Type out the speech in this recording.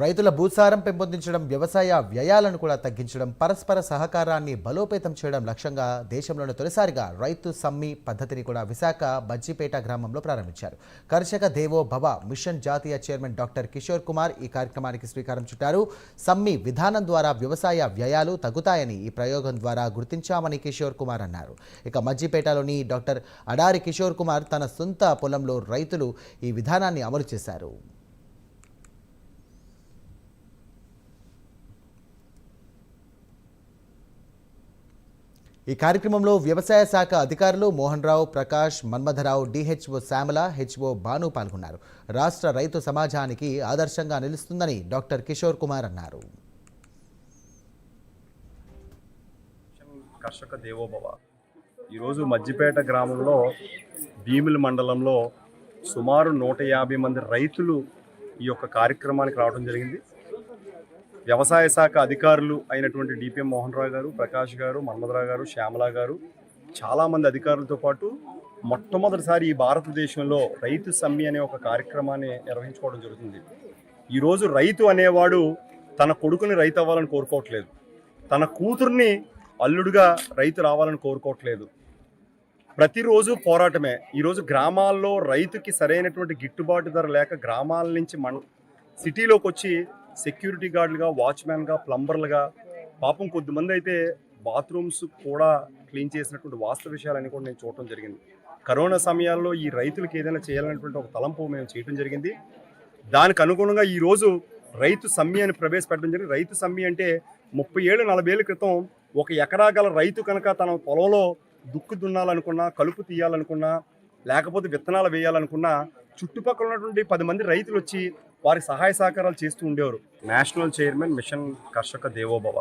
రైతుల భూసారం పెంపొందించడం వ్యవసాయ వ్యయాలను కూడా తగ్గించడం పరస్పర సహకారాన్ని బలోపేతం చేయడం లక్ష్యంగా దేశంలోని తొలిసారిగా రైతు సమ్మి పద్ధతిని కూడా విశాఖ బజ్జిపేట గ్రామంలో ప్రారంభించారు. కర్షక దేవో భవ మిషన్ జాతీయ చైర్మన్ డాక్టర్ కిషోర్ కుమార్ ఈ కార్యక్రమానికి శ్రీకారం చుట్టారు. సమ్మి విధానం ద్వారా వ్యవసాయ వ్యయాలు తగ్గుతాయని ఈ ప్రయోగం ద్వారా గుర్తించామని కిషోర్ కుమార్ అన్నారు. ఇక మజ్జిపేటలోని డాక్టర్ అడారి కిషోర్ కుమార్ తన సొంత పొలంలో రైతులు ఈ విధానాన్ని అమలు చేశారు. ఈ కార్యక్రమంలో వ్యవసాయ శాఖ అధికారులు మోహన్ రావు ప్రకాష్ మన్మధరావు డిహెచ్ఓ శ్యామల హెచ్ఓ భాను పాల్గొన్నారు. రాష్ట్ర రైతు సమాజానికి ఆదర్శంగా నిలుస్తుందని డాక్టర్ కిషోర్ కుమార్ అన్నారు. కర్షక దేవోభవ. ఈరోజు మజ్జిపేట గ్రామంలో భీముల మండలంలో సుమారు నూట యాభై మంది రైతులు ఈ యొక్క కార్యక్రమానికి రావడం జరిగింది. వ్యవసాయ శాఖ అధికారులు అయినటువంటి డిపిఎం మోహన్ రావు గారు ప్రకాష్ గారు మన్మధరావు గారు శ్యామల గారు చాలామంది అధికారులతో పాటు మొట్టమొదటిసారి ఈ భారతదేశంలో రైతు సమ్మి అనే ఒక కార్యక్రమాన్ని నిర్వహించుకోవడం జరుగుతుంది. ఈరోజు రైతు అనేవాడు తన కొడుకుని రైతు అవ్వాలని కోరుకోవట్లేదు. తన కూతుర్ని అల్లుడుగా రైతు రావాలని కోరుకోవట్లేదు. ప్రతిరోజు పోరాటమే. ఈరోజు గ్రామాల్లో రైతుకి సరైనటువంటి గిట్టుబాటు ధర లేక గ్రామాల నుంచి మన సిటీలోకి వచ్చి సెక్యూరిటీ గార్డులుగా వాచ్మ్యాన్గా ప్లంబర్లుగా పాపం కొద్దిమంది అయితే బాత్రూమ్స్ కూడా క్లీన్ చేసినటువంటి వాస్తవ విషయాలని కూడా నేను చూడటం జరిగింది. కరోనా సమయాల్లో ఈ రైతులకు ఏదైనా చేయాలనేటువంటి ఒక తలంపు మేము చేయడం జరిగింది. దానికి అనుగుణంగా ఈరోజు రైతు సమ్మి అని ప్రవేశపెట్టడం జరిగింది. రైతు సమ్మి అంటే ముప్పై ఏళ్ళు నలభై ఏళ్ళ క్రితం ఒక ఎకరా గల రైతు కనుక తన పొలంలో దుక్కు దున్నాలనుకున్నా కలుపు తీయాలనుకున్నా లేకపోతే విత్తనాలు వేయాలనుకున్నా చుట్టుపక్కల ఉన్నటువంటి పది మంది రైతులు వచ్చి వారి సహాయ సహకారాలు చేస్తూ ఉండేవారు. నేషనల్ చైర్మన్ మిషన్ కర్షక దేవోభవ